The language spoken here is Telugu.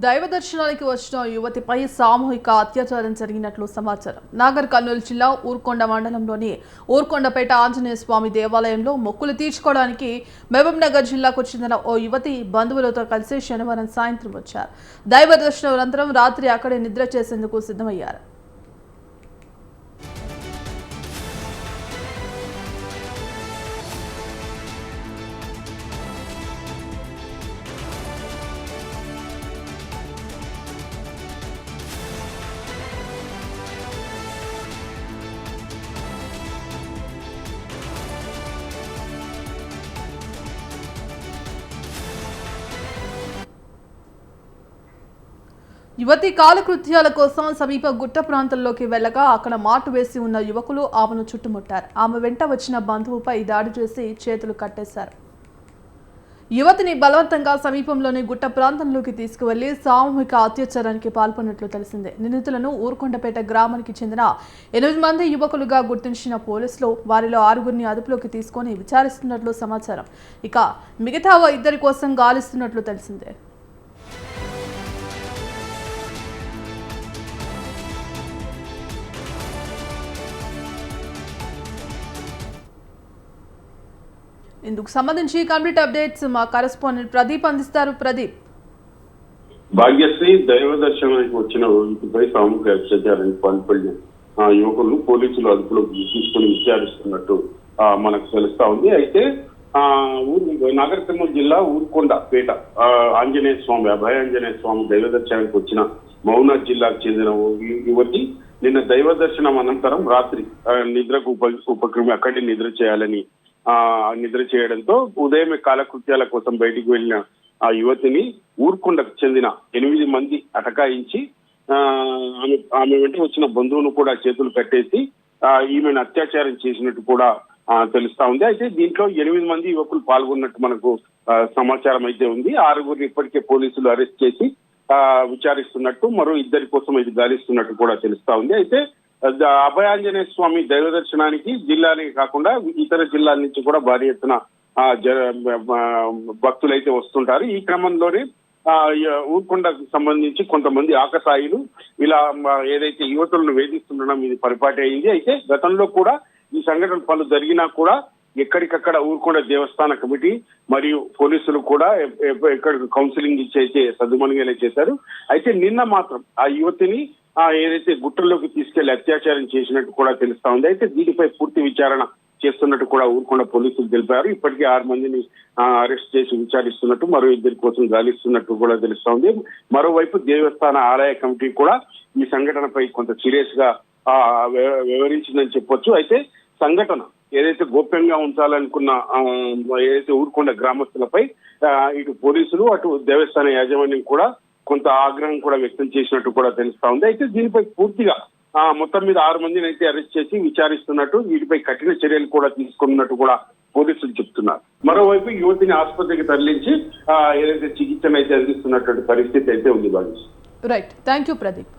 దైవ దర్శనానికి వచ్చిన యువతిపై సామూహిక అత్యాచారం జరిగినట్లు సమాచారం. నాగర్ కర్నూలు జిల్లా ఊర్కొండ మండలంలోని ఊర్కొండపేట ఆంజనేయ స్వామి దేవాలయంలో మొక్కులు తీర్చుకోవడానికి మహబూబ్ నగర్ జిల్లాకు చెందిన ఓ యువతి బంధువులతో కలిసి శనివారం సాయంత్రం వచ్చారు. దైవ దర్శనం అనంతరం రాత్రి అక్కడే నిద్ర చేసేందుకు సిద్ధమయ్యారు. యువతి కాలకృత్యాల కోసం సమీప గుట్ట ప్రాంతంలోకి వెళ్ళగా అక్కడ మాటు వేసి ఉన్న యువకులు ఆమెను చుట్టుముట్టారు. ఆమె వెంట వచ్చిన బంధువుపై దాడి చేసి చేతులు కట్టేశారు. యువతిని బలవంతంగా సమీపంలోని గుట్ట ప్రాంతంలోకి తీసుకువెళ్ళి సామూహిక అత్యాచారానికి పాల్పడినట్లు తెలిసిందే. నిందితులను ఊరుకొండపేట గ్రామానికి చెందిన ఎనిమిది మంది యువకులుగా గుర్తించిన పోలీసులు వారిలో ఆరుగురిని అదుపులోకి తీసుకొని విచారిస్తున్నట్లు సమాచారం. ఇక మిగతా ఇద్దరి కోసం గాలిస్తున్నట్లు తెలిసిందే. ఇందుకు సంబంధించి కంప్లీట్ అప్డేట్స్ మా కరెస్పాండెంట్ ప్రదీప్ అందిస్తారు. ప్రదీప్. భాగ్యశ్రీ దైవ దర్శనానికి వచ్చిన వ్యక్తిపై సామూహిక అత్యాచారానికి పాల్పడిన ఆ యువకులను పోలీసులు అదుపులోకి తీసుకుని విచారిస్తున్నట్టు ఆ, మనకు తెలుస్తా ఉంది. అయితే ఆ ఊరు నాగర్ కర్నూలు జిల్లా ఊరుకొండ పేట ఆంజనేయ స్వామి అభయ ఆంజనేయ స్వామి దైవ దర్శనానికి వచ్చిన మౌనాథ్ జిల్లాకు చెందిన యువతి నిన్న దైవ దర్శనం అనంతరం రాత్రి ఆ, నిద్రకు ఉప ఉపక్రమి అక్కడే నిద్ర చేయాలని నిద్ర చేయడంతో ఉదయం కాలకృత్యాల కోసం బయటికి వెళ్ళిన ఆ యువతిని ఊర్కొండకు చెందిన ఎనిమిది మంది అటకాయించి ఆమె ఆమె వెంట వచ్చిన బంధువును కూడా చేతులు కట్టేసి ఆ, ఈమెను అత్యాచారం చేసినట్టు కూడా తెలుస్తా ఉంది. అయితే దీంట్లో ఎనిమిది మంది యువకులు పాల్గొన్నట్టు మనకు ఆ, సమాచారం అయితే ఉంది. ఆరుగురిని ఇప్పటికే పోలీసులు అరెస్ట్ చేసి ఆ, విచారిస్తున్నట్టు మరో ఇద్దరి కోసం ఇది గాలిస్తున్నట్టు కూడా తెలుస్తా ఉంది. అయితే అభయాంజనేయ స్వామి దైవ దర్శనానికి జిల్లానే కాకుండా ఇతర జిల్లాల నుంచి కూడా భారీ ఎత్తున జ- భక్తులు అయితే వస్తుంటారు. ఈ క్రమంలోనే ఆ, ఊరుకొండకు సంబంధించి కొంతమంది ఆకసాయిలు ఇలా ఏదైతే యువతులను వేధిస్తుండడం ఇది పరిపాటి అయింది. అయితే గతంలో కూడా ఈ సంఘటన పలు జరిగినా కూడా ఎక్కడికక్కడ ఊరుకొండ దేవస్థాన కమిటీ మరియు పోలీసులు కూడా ఎక్కడ కౌన్సిలింగ్ ఇచ్చి అయితే సద్దుమణిగేలా చేశారు. అయితే నిన్న మాత్రం ఆ యువతిని ఏదైతే గుట్టల్లోకి తీసుకెళ్ళి అత్యాచారం చేసినట్టు కూడా తెలుస్తా ఉంది. అయితే దీనిపై పూర్తి విచారణ చేస్తున్నట్టు కూడా ఊరుకొండ పోలీసులు తెలిపారు. ఇప్పటికే ఆరు మందిని అరెస్ట్ చేసి విచారిస్తున్నట్టు మరో ఇద్దరి కోసం గాలిస్తున్నట్టు కూడా తెలుస్తా ఉంది. మరోవైపు దేవస్థాన ఆలయ కమిటీ కూడా ఈ సంఘటనపై కొంత సీరియస్గా వివరించిందని చెప్పొచ్చు. అయితే సంఘటన ఏదైతే గోప్యంగా ఉంచాలనుకున్న ఏదైతే ఊరుకొండ గ్రామస్తులపై ఇటు పోలీసులు అటు దేవస్థాన యాజమాన్యం కూడా కొంత ఆగ్రహం కూడా వ్యక్తం చేసినట్టు కూడా తెలుస్తా ఉంది. అయితే దీనిపై పూర్తిగా ఆ మొత్తం మీద ఆరు మందిని అయితే అరెస్ట్ చేసి విచారిస్తున్నట్టు వీటిపై కఠిన చర్యలు కూడా తీసుకున్నట్టు కూడా పోలీసులు చెప్తున్నారు. మరోవైపు యువతిని ఆసుపత్రికి తరలించి ఏదైతే చికిత్సను అయితే అందిస్తున్నటువంటి పరిస్థితి అయితే ఉంది బాగా రైట్ థ్యాంక్ యూ ప్రదీప్